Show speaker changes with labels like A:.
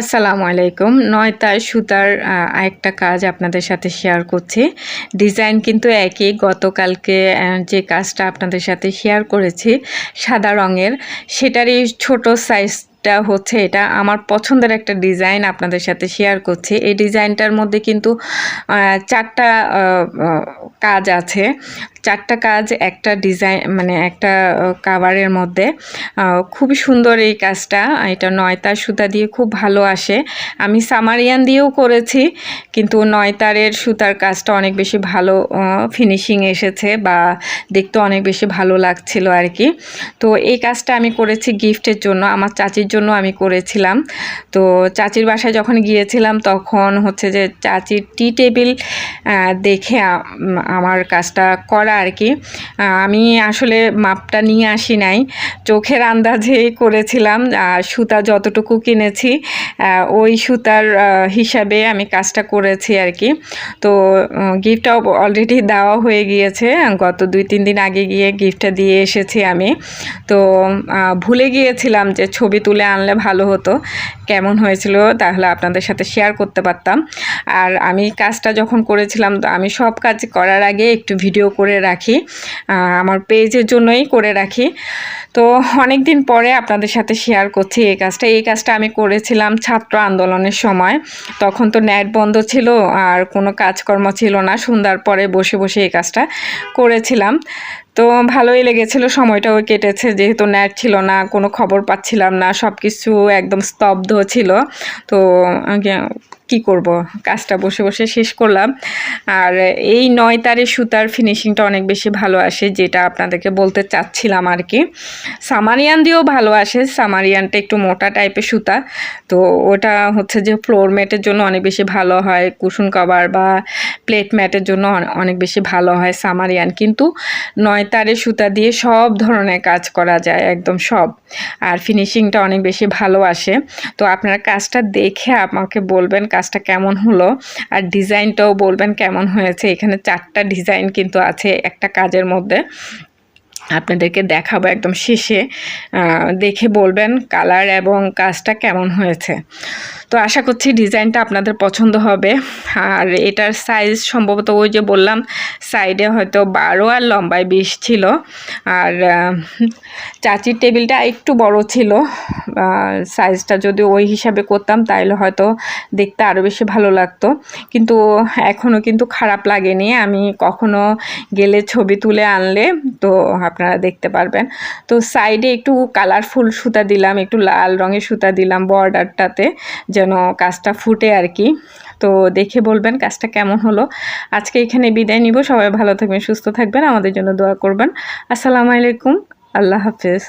A: আসসালামু আলাইকুম। নয়তায় সুতার আরেকটা কাজ আপনাদের সাথে শেয়ার করছি। ডিজাইন কিন্তু একই। গতকালকে যে কাজটা আপনাদের সাথে শেয়ার করেছি, সাদা রঙের, সেটারই ছোট সাইজটা হচ্ছে এটা আমার পছন্দের একটা ডিজাইন আপনাদের সাথে শেয়ার করছি। এই ডিজাইনটার মধ্যে কিন্তু চারটা কাজ আছে। চারটা কাজ, একটা ডিজাইন মানে একটা কাভারের মধ্যে। খুবই সুন্দর এই কাজটা। এটা নয়তার সুতা দিয়ে খুব ভালো আসে। আমি সামারিয়ান দিয়েও করেছি, কিন্তু নয়তারের সুতার কাজটা অনেক বেশি ভালো ফিনিশিং এসেছে বা দেখতে অনেক বেশি ভালো লাগছিল আর কি। তো এই কাজটা আমি করেছি গিফটের জন্য। আমার চাচির জন্য আমি করেছিলাম। তো চাচির বাসায় যখন গিয়েছিলাম, তখন হচ্ছে যে চাচির টি টেবিল দেখে আমার কাজটা করা আর কি আমি আসলে মাপটা নিয়ে আসি নাই। চোখের আন্দাজেই করেছিলাম আর সুতা যতটুকু কিনেছি ওই সুতার হিসাবে আমি কাজটা করেছি আর কি তো গিফটটাও অলরেডি দেওয়া হয়ে গিয়েছে। গত দুই, তিন দিন আগে গিয়ে গিফটটা দিয়ে এসেছি আমি। তো ভুলে গিয়েছিলাম যে ছবি তুলে আনলে ভালো হতো। কেমন হয়েছিল তাহলে আপনাদের সাথে শেয়ার করতে পারতাম। আর আমি কাজটা যখন করেছিলাম আমি সব কাজ করার আগে একটু ভিডিও করে রাখি। আমার পেজের জন্যই করে রাখি। তো অনেক দিন পরে আপনাদের সাথে শেয়ার করছি এই কাজটা। এই কাজটা আমি করেছিলাম ছাত্র আন্দোলনের সময়। তখন তো নেট বন্ধ ছিল, আর কোনো কাজকর্ম ছিল না। সন্ধ্যার পরে বসে বসে এই কাজটা করেছিলাম। তো ভালোই লেগেছিল, সময়টাও কেটেছে, যেহেতু নেট ছিল না, কোনো খবর পাচ্ছিলাম না সব কিছু একদম স্তব্ধ ছিল। তো কি করব? কাজটা বসে বসে শেষ করলাম। আর এই নয় তারের সুতার ফিনিশিংটা অনেক বেশি ভালো আসে, যেটা আপনাদেরকে বলতে চাচ্ছিলাম আর কি। সামারিয়ান দিয়েও ভালো আসে, সামারিয়ানটা একটু মোটা টাইপের সুতা। তো ওটা হচ্ছে যে ফ্লোর ম্যাটের জন্য অনেক বেশি ভালো হয় কুশন কভার বা প্লেট ম্যাটের জন্য অনেক বেশি ভালো হয় সামারিয়ান। কিন্তু নয় তারের সুতা দিয়ে সব ধরনের কাজ করা যায়, একদম সব। আর ফিনিশিংটা অনেক বেশি ভালো আসে। তো আপনারা কাজটা দেখে আমাকে বলবেন কাজটা কেমন হলো? আর ডিজাইনটাও বলবেন কেমন হয়েছে? এখানে চারটা ডিজাইন কিন্তু আছে একটা কাজের মধ্যে। আপনাদেরকে দেখাবো একদম শেষে দেখে বলবেন কালার এবং কাজটা কেমন হয়েছে। তো আশা করছি ডিজাইনটা আপনাদের পছন্দ হবে। আর এটার সাইজ সম্ভবত ওই যে বললাম সাইডে হয়তো বারো আর লম্বায় বিশ ছিল। আর চাচির টেবিলটা একটু বড় ছিল। সাইজটা যদি ওই হিসাবে করতাম তাহলে হয়তো দেখতে আরও বেশি ভালো লাগতো। কিন্তু এখনও কিন্তু খারাপ লাগেনি। আমি কখনো গেলে ছবি তুলে আনলে, তো আপনারা দেখতে পারবেন। তো সাইডে একটু কালারফুল সুতা দিলাম, একটু লাল রঙের সুতা দিলাম বর্ডারটাতে যেন কাজটা ফুটে আর কি তো দেখে বলবেন কাজটা কেমন হলো। আজকে এখানে বিদায় নিব। সবাই ভালো থাকবেন, সুস্থ থাকবেন। আমাদের জন্য দোয়া করবেন। আসসালামু আলাইকুম। আল্লাহ হাফেজ।